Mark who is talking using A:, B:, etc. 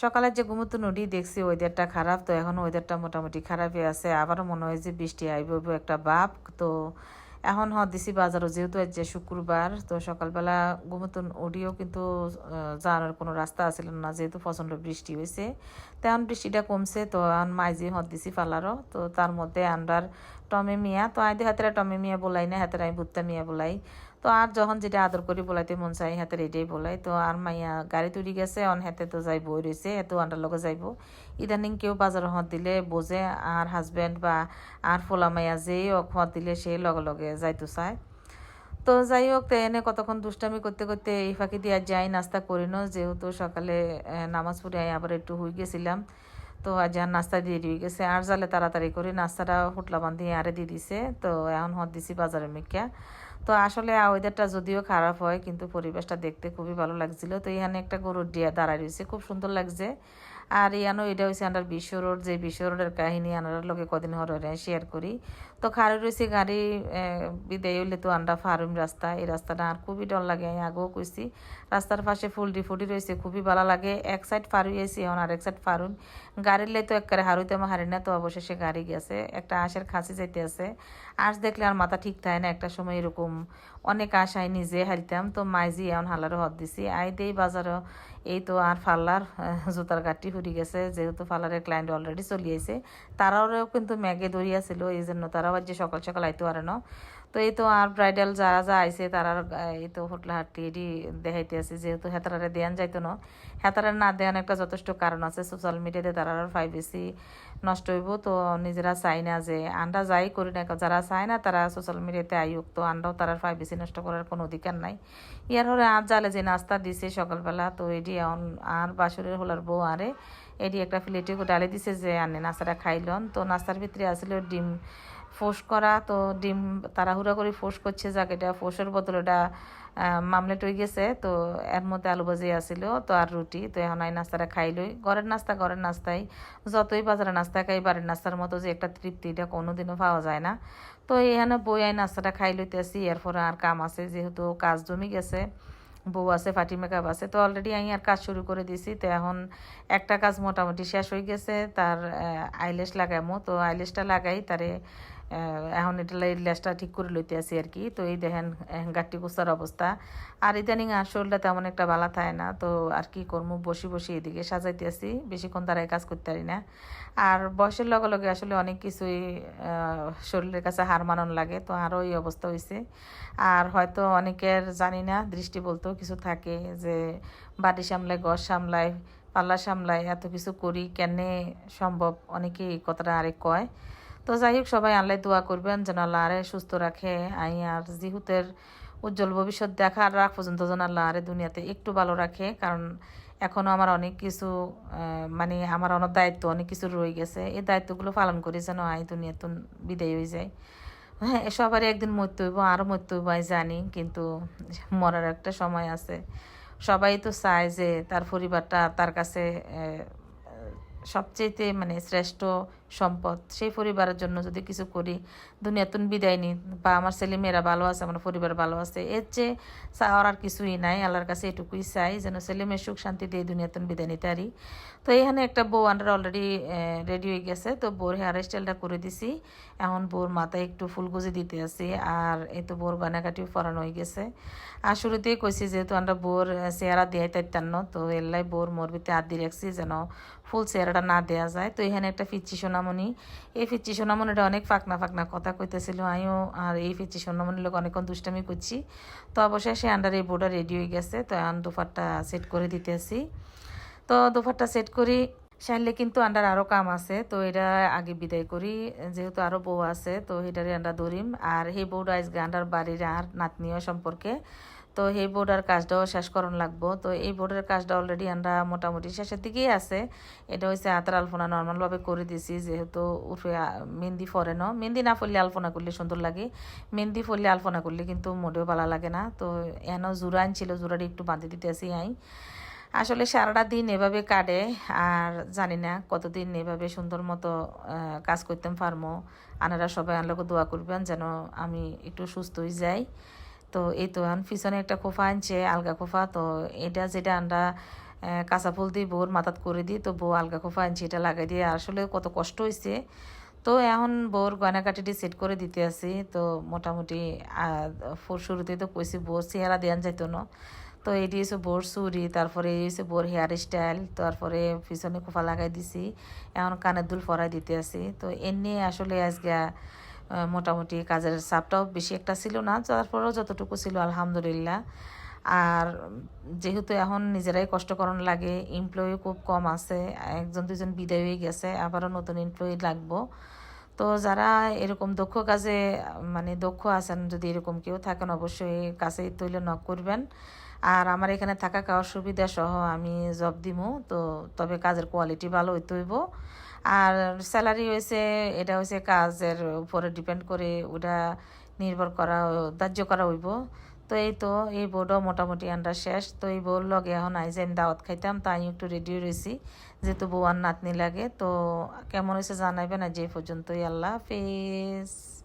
A: সকালে যে ঘুমতো নদী দেখছি ওয়েদারটা খারাপ, তো এখন ওয়েদারটা মোটামুটি খারাপই আছে। আবারও মনে হয় যে বৃষ্টি আইব একটা বাপ, তো এখন হ, দিছি বাজারও, যেহেতু আজ যে শুক্রবার, তো সকালবেলা ঘুমতন ওডিও কিন্তু যাওয়ার কোনো রাস্তা আছিল না, যেহেতু প্রচণ্ড বৃষ্টি হয়েছে তো এখন বৃষ্টিটা কমছে, তো এখন মাইজি হদ দিছি ফালারও তো তার মধ্যে আন্ডার টমে মিয়া, তো আইদি হাতেরা টমে মিয়া বলাই না, হাতের আমি ভুত্তা মিয়া বলাই। তো আর যখন যেটা আদর করি বলাইতে মন চাই হাতের এটাই বলাই। তো আর মাইয়া গাড়ি তুলি গেছে, অন হাতে তো যাই বই রয়েছে এত আন্ডার লগে যাইব। ইদানিং কেউ বাজার হত দিলে বোঝে, আর হাজবেন্ড বা আর ফোলা মাইয়া যেই হত দিলে সেই লগে লগে যাইতো চায়। তো যাই হোক, তো এনে কতক্ষণ দুষ্টামি করতে করতে এই ফাঁকি দিয়ে যাই, নাস্তা করি না যেহেতু সকালে নামাজ পড়ে আবার একটু হয়ে গেছিলাম। তো আজ আর নাস্তা দিয়ে দিয়ে গেছে। আর জালে তাড়াতাড়ি করে নাস্তাটা হোটলা বান্ধি আরে দিয়ে দিছে। তো এখন হত দিছি বাজারে মিকা তো আসলে ওয়েদারটা যদিও খারাপ হয়, কিন্তু পরিবেশটা দেখতে খুবই ভালো লাগছিল। তো এখানে একটা গরুর ডিয়া দাঁড়ায় রয়েছে। খুব সুন্দর লাগছে। আর ইয়ানো, এটা হয়েছে আন্ডার বিশ্ব রোড, যে বিশ্ব রোডের কাহিনী আনার লোকে কদিন হরে শেয়ার করি। তো খারে রয়েছে গাড়ি বিদায় হইলে তো আন্ডা ফার্ম রাস্তা, এই রাস্তাটা আর খুবই ডর লাগে, আমি আগেও কইছি। রাস্তার পাশে ফুলডি ফুটি রয়েছে খুবই ভালো লাগে। এক সাইড ফারুই হয়েছে এখন আর এক সাইড ফারুন। গাড়ির লাই তো একবারে হারুইতে আমার হারি না, তো অবশেষে গাড়ি গেছে। একটা আঁশের খাসি যাইতে আছে। আঁশ দেখলে আর মাথা ঠিক থাকে না, একটা সময় এরকম অনেক আশ আই নিজে হারিতাম, তো মাইজি এখন হালারও হদ দিছি। আই দেই বাজারও এই তো আর ফাল্লার জুতার কাঠটি ফুরি গেছে, যেহেতু ফাল্লারের ক্লায়েন্ট অলরেডি চলিয়েছে তারাও কিন্তু ম্যাগে দৌড়িয়াছিল এই জন্য তারাও আজ সকাল সকাল আইতে পারে না। তো এই তো আর ব্রাইডাল যারা যা আইছে তারা, এই তো হোটলা হাটটি এটি দেখাইতে আছে যেহেতু হেতারারে দেয়ান যাইতো না। হেতারার না দেয়ান একটা যথেষ্ট কারণ আছে সোশ্যাল মিডিয়াতে তারা বেশি নষ্ট হইব। তো নিজেরা চাই না যে আন্ডা যাই করি না যারা চায় না তারা সোশ্যাল মিডিয়াতে আইউক। তো আন্ডাও তারার ফাইভ বেশি নষ্ট করার কোনো অধিকার নাই। ইয়ার হলে আর জালে যে নাস্তা দিছে সকালবেলা, তো এটি আর বাসুরের হলার বউ আরে এটি একটা প্লেটে ডালে দিছে যে আনে, নাস্তাটা খাইলন। তো নাস্তার ভিতরে আসলে ডিম ফোস করা, তো ডিম তাড়াহুড়া করে ফোস করছে, যাক এটা ফোসের বদলে এটা মামলেট হয়ে গেছে, তো এর মধ্যে আলু ভাজি আসিল তো আর রুটি, তো এখন এই নাস্তাটা খাইলই ঘরের নাস্তা ঘরের নাস্তাই, যতই বাজারে নাস্তা খাই, বাড়ির নাস্তার মতো যে একটা তৃপ্তি, এটা কোনোদিনও পাওয়া যায় না। তো এখানে বই আই নাস্তাটা খাই লইতেছি, এরপরে আর কাম আছে, যেহেতু কাজ জমি গেছে, বউ আছে ফাটি মেকআপ আছে, তো অলরেডি আমি আর কাজ শুরু করে দিছি, তো এখন একটা কাজ মোটামুটি শেষ হয়ে গেছে, তার আইলেস লাগামো, তো আইলেসটা লাগাই, তারে এখন এটা লেসটা ঠিক করে লইতে আছি আর কি। তো এই দেখেন গাট্টি কুস্তার অবস্থা। আর ইদানিং শরীরটা তেমন একটা বালা থাকে না, তো আর কি করব বসি বসি এদিকে সাজাইতে আছি। বেশিক্ষণ তারাই কাজ করতে পারি না। আর বয়সের লগে লগে আসলে অনেক কিছুই শরীরের কাছে হার মানন লাগে, তো আরও এই অবস্থা হয়েছে আর হয়তো অনেকের জানি না, দৃষ্টি বলতেও কিছু থাকে যে বাড়ি সামলায়, ঘর সামলায়, পাল্লা সামলায়, এত কিছু করি কেনে সম্ভব? অনেকেই কথাটা আরেক কয়। তো যাই হোক, সবাই আল্লাহ দোয়া করবেন যেন আল্লাহ আরে সুস্থ রাখে। আই আর জিহুতের উজ্জ্বল ভবিষ্যৎ দেখার রাখ পর্যন্ত যেন আল্লাহ আরে দুনিয়াতে একটু ভালো রাখে। কারণ এখনও আমার অনেক কিছু মানে আমার অনেক দায়িত্ব অনেক কিছু রয়ে গেছে। এই দায়িত্বগুলো পালন করি যেন আই দুনিয়াতে বিদায় হয়ে যায়। হ্যাঁ সবারই একদিন মরতে হইব আরও মরতে হইব, আমি জানি, কিন্তু মরার একটা সময় আছে। সবাই তো চায় যে তার পরিবারটা তার কাছে সবচেয়েতে মানে শ্রেষ্ঠ সম্পদ। সেই পরিবারের জন্য যদি কিছু করি দুনিয়াতুন বিদায় নিই। বা আমার ছেলে মেয়েরা ভালো আছে, আমার পরিবার ভালো আছে। এর চেয়ে চাওয়ার আর কিছুই নাই। আল্লাহর কাছে এটুকুই চাই, যেন ছেলে মেয়ের সুখ শান্তি দিয়ে দুনিয়াতুন বিদায় নিতে পারি। তো এখানে একটা বউ আন্ডার অলরেডি রেডি হয়ে গেছে। তো বউর হেয়ার স্টাইলটা করে দিছি। এখন বউর মাথায় একটু ফুলগুজি দিতে আছি। আর এই তো বউর গয়নাকাটিও পরানো হয়ে গেছে। আর শুরুতেই কইছি যেহেতু আমরা বউর চেহারা দিয়ে তাইতান্ন তো এল্লাই বউর মরবিতে হাত দিয়ে রাখছি যেন ফুল চেহারাটা না দেয়া যায়। তো এখানে একটা ফিচ্ছি সোনামণি এই ফিচ্ছি সোনামণিটা অনেক ফাঁকনা ফাঁকনা কথা কইতেছিল আমিও, আর এই ফিচ্ছি সোনামণির লোক অনেকক্ষণ দুষ্টামি করছি। তো অবশ্যই সে আন্ডার এই বোর্ডটা রেডি হয়ে গেছে, তো এখন দুপারটা সেট করে দিতেছি। তো দুপারটা সেট করি সাইলে কিন্তু আন্ডার আরও কাম আছে, তো এটা আগে বিদায় করি। যেহেতু আরও বউ আছে, তো এটারে আন্ডা ধরিম। আর সেই বউটা আজকে আন্ডার বাড়ির আর নাতনীয় সম্পর্কে তো সেই বোর্ডের কাজটাও শেষ করণ লাগবো। তো এই বোর্ডের কাজটা অলরেডি আমরা মোটামুটি শেষের দিকেই আছে। এটা হচ্ছে হাতের আলপনা নর্মালভাবে করে দিছি, যেহেতু উঠে মেহেন্দি ফরে ন। মেহেন্দি না ফললে আলপনা করলে সুন্দর লাগে। মেহেন্দি ফললে আলপনা করলে কিন্তু মোটেও ভালো লাগে না। তো এন জোড়া আনছিল জোড়াটি একটু বাঁধে দিতে আসি আই আসলে সারাটা দিন এভাবে কাটে, আর জানি না কতদিন এভাবে সুন্দর মতো কাজ করতাম পারমো। আনারা সবাই আনলোকে দোয়া করবেন যেন আমি একটু সুস্থ হয়ে যাই। তো এই তো পিছনে একটা খোফা আনছে, আলগা খোফা। তো এটা যেটা আমরা কাঁচা ফুল দিয়ে বউর মাথাত করে দিই তো বউ আলগা খোফা আনছি, এটা লাগাই দিয়ে। আসলে কত কষ্ট হয়েছে তো এখন বউর গয়নাকাটিটি সেট করে দিতে আসি তো মোটামুটি শুরুতেই তো কইছি বউর চেহারা দেওয়ান যাইতো না। তো এটি হচ্ছে বোর চুরি তারপরে হচ্ছে বোর হেয়ার স্টাইল তারপরে পিছনে খোফা লাগাই দিছি। এখন কানের দুল ফরাই দিতে আছি। তো এমনি আসলে আজকে মোটামুটি কাজের চাপটাও বেশি একটা ছিল না, তারপরেও যতটুকু ছিল আলহামদুলিল্লাহ। আর যেহেতু এখন নিজেরাই কষ্টকরণ লাগে এমপ্লয়ি খুব কম আছে, একজন দুজন বিদায় হয়ে গেছে, আবারও নতুন এমপ্লয়ি লাগবো। তো যারা এরকম দক্ষ কাজে মানে দক্ষ আছেন, যদি এরকম কেউ থাকেন, অবশ্যই কাছে তৈলে নক করবেন। আর আমার এখানে থাকা খাওয়ার সুবিধা সহ আমি জব দিমু, তো তবে কাজের কোয়ালিটি ভালো হইতে হইব আর স্যালারি হয়েছে, এটা হয়েছে কাজের উপরে ডিপেন্ড করে ওটা নির্ভর করা, ধার্য করা হইব। তো এই তো, এই বোর্ডও মোটামুটি আন্ডার শেষ। তো এই বোর্ড লগে এখন আইজ আমি দাওয়াত খাইতাম, তাই একটু রেডিও রয়েছি যেহেতু বউ আর নাতনি লাগে। তো কেমন হয়েছে জানাইবেন আর যে পর্যন্তই। আল্লাহ হাফেজ।